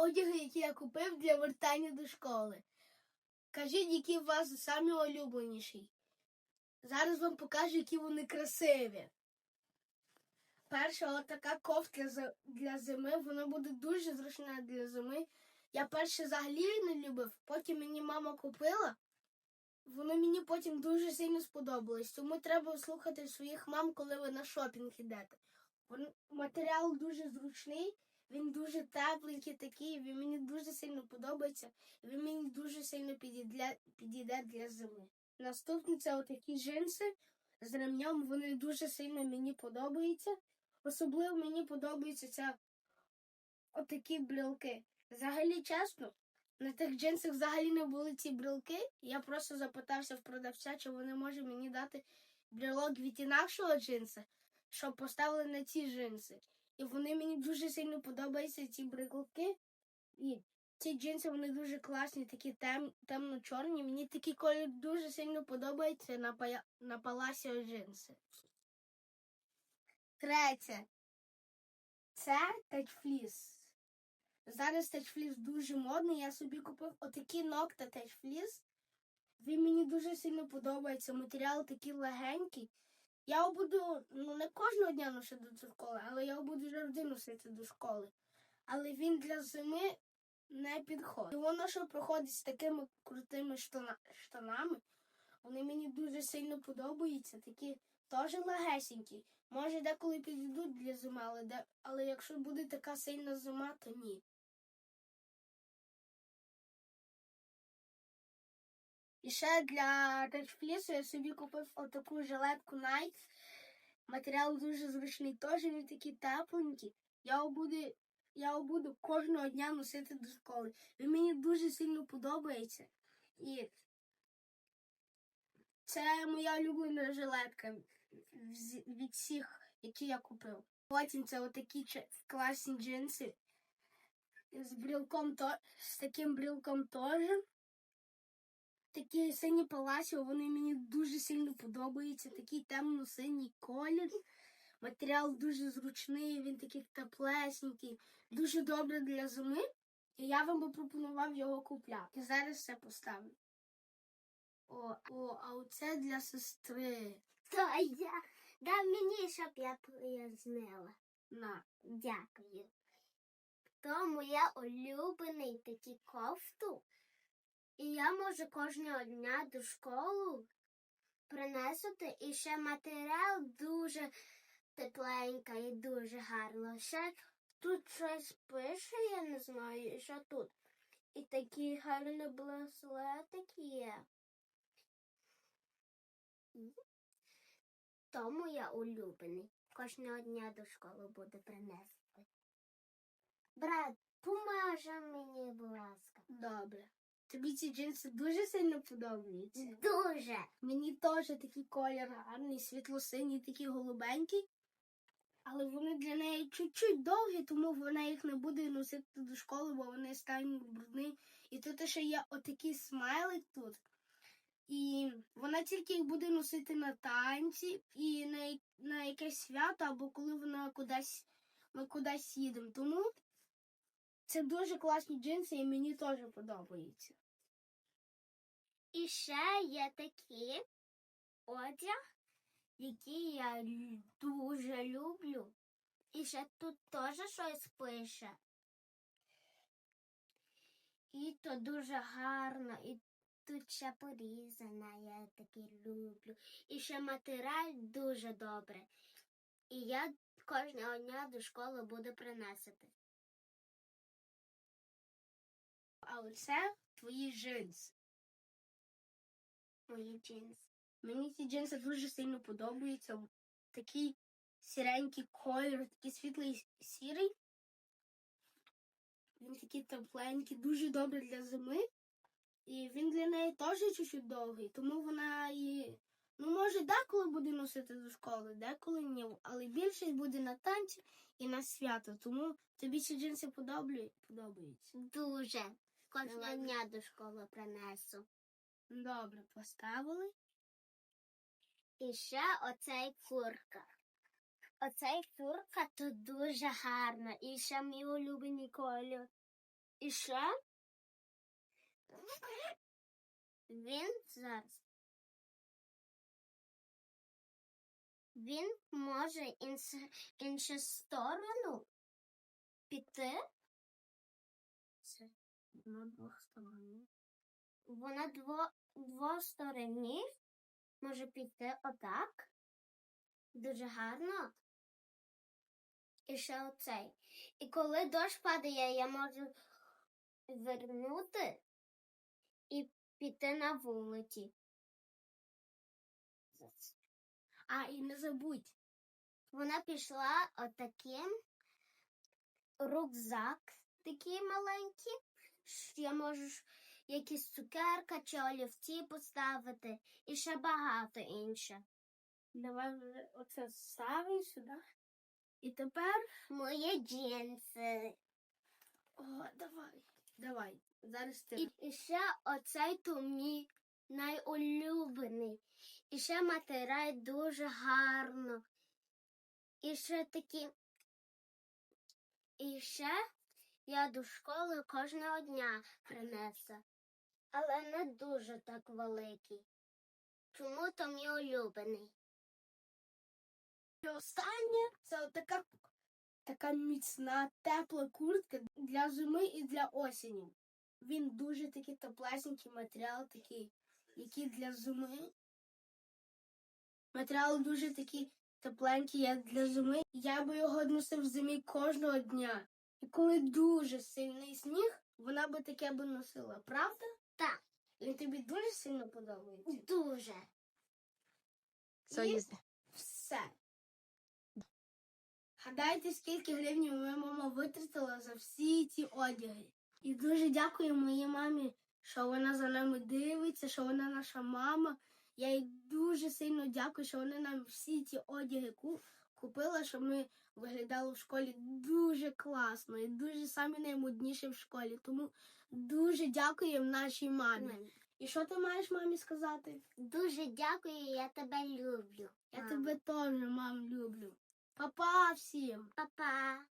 одяги, які я купив для вертання до школи. Кажіть, які у вас самі улюбленіші. Зараз вам покажу, які вони красиві. Перша отака кофта для зими, вона буде дуже зручна для зими. Я перше взагалі не любив, потім мені мама купила. Воно мені потім дуже сильно сподобалось. Тому треба слухати своїх мам, коли ви на шопінг йдете. Матеріал дуже зручний, він дуже тепленький такий, він мені дуже сильно подобається. Він мені дуже сильно підійде, для зими. Наступне це отакі джинси з ремнем. Вони дуже сильно мені подобаються. Особливо мені подобаються ця отакі брілки. Взагалі, чесно, на тих джинсах взагалі не були ці брілки. Я просто запитався в продавця, чи вони можуть мені дати брілок від інакшого джинса, щоб поставили на ці джинси. І вони мені дуже сильно подобаються ці брілки. І ці джинси вони дуже класні, такі тем, темно-чорні. Мені такий колір дуже сильно подобається на, пая, на паласіо джинси. Третє. Це течфліс. Зараз течфліс дуже модний. Я собі купив отакі ногти течфліс. Він мені дуже сильно подобається. Матеріал такий легенький. Я буду ну, не кожного дня носити до школи, але я його буду завжди носити до школи. Але він для зими не підходить. І воно що проходить з такими крутими штана- штанами. Вони мені дуже сильно подобаються. Такі теж легесенькі. Може, деколи підійдуть для зими, але, де... але якщо буде така сильна зима, то ні. І ще для течфлісу я собі купив отаку жилетку Nike. Матеріал дуже зручний, теж він такий тепленький. Я його буду, я буду кожного дня носити до школи. Він мені дуже сильно подобається. І це моя улюблена жилетка від всіх, які я купив. Потім це отакі класні джинси з брілком з таким брілком теж. Такі сині паласіо, вони мені дуже сильно подобаються. Такий темно-синій колір. Матеріал дуже зручний, він такий теплесенький, дуже добре для зими. І я вам би пропонував його купляти. Зараз це поставлю. О, о, а оце для сестри. То я. Дай мені, щоб я пояснила. На. Дякую. То моя улюблений такий кофту. Я можу кожного дня до школи принесути. І ще матеріал дуже тепленька і дуже гарно. Ще тут щось пише, я не знаю, і що тут. І такі гарні браслетики є. Тому я улюблений. Кожного дня до школи буду принести. Брат, поможе мені, будь ласка. Добре. Тобі ці джинси дуже сильно подобаються. Дуже. Мені теж такий колір гарний, світло-синій, такий голубенький. Але вони для неї чуть-чуть довгі, тому вона їх не буде носити до школи, бо вони стануть брудні. І тут ще є отакий смайлик тут. І вона тільки їх буде носити на танці і на, на якесь свято, або коли вона кудись, ми кудись їдемо. Тому це дуже класні джинси і мені теж подобаються. І ще є такі одяг, які я дуже люблю. І ще тут теж щось пише. І то дуже гарно, і тут ще порізана, я таке люблю. І ще матеріал дуже добре. І я кожного дня до школи буду приносити. А оце твої джинси. Мої джинси. Мені ці джинси дуже сильно подобаються. Такий сіренький колір, такий світлий сірий. Він такий тепленький, дуже добрий для зими. І він для неї теж чуть-чуть довгий, тому вона і. Ну, може, деколи буде носити до школи, деколи ні. Але більшість буде на танці і на свято. Тому тобі ці джинси подобаються. Дуже. Кожного дня до школи принесу. Добре, поставили. І ще оцей курка. Оцей курка тут дуже гарна. І ще мій улюблений колір. І ще він зараз. Він може іншу сторону піти. На двох сторонах. Вона дво, двох сторонів може піти отак. Дуже гарно. І ще оцей. І коли дощ падає, я можу вернути і піти на вулиці. А, і не забудь. Вона пішла отаким рюкзак такий маленький, я можу якісь цукерка чи олівці поставити і ще багато інше. Давай оце ставимо сюди. І тепер. Мої джинси. О, давай. Давай. Зараз ти. І, і ще оцей то мій найулюблений. І ще матеріал дуже гарно. І ще такі. І ще я до школи кожного дня принесу. Але не дуже так великий. Чому то мій улюблений? І останнє це така, така міцна, тепла куртка для зими і для осені. Він дуже такий теплесенький матеріал, такий, який для зими. Матеріал дуже такий тепленький, як для зими. Я би його носив в зимі кожного дня. І коли дуже сильний сніг, вона би таке би носила, правда? Так. Він тобі дуже сильно подобається. Дуже. І все. Гадайте, скільки гривень моя мама витратила за всі ці одяги. І дуже дякую моїй мамі, що вона за нами дивиться, що вона наша мама. Я їй дуже сильно дякую, що вона нам всі ці одяги ку- купила, щоб ми виглядали в школі дуже класно і дуже самі наймодніші в школі. Тому дуже дякуємо нашій мамі. І що ти маєш мамі сказати? Дуже дякую, я тебе люблю. Я мам. тебе теж, мам, люблю. Па-па всім! Па-па.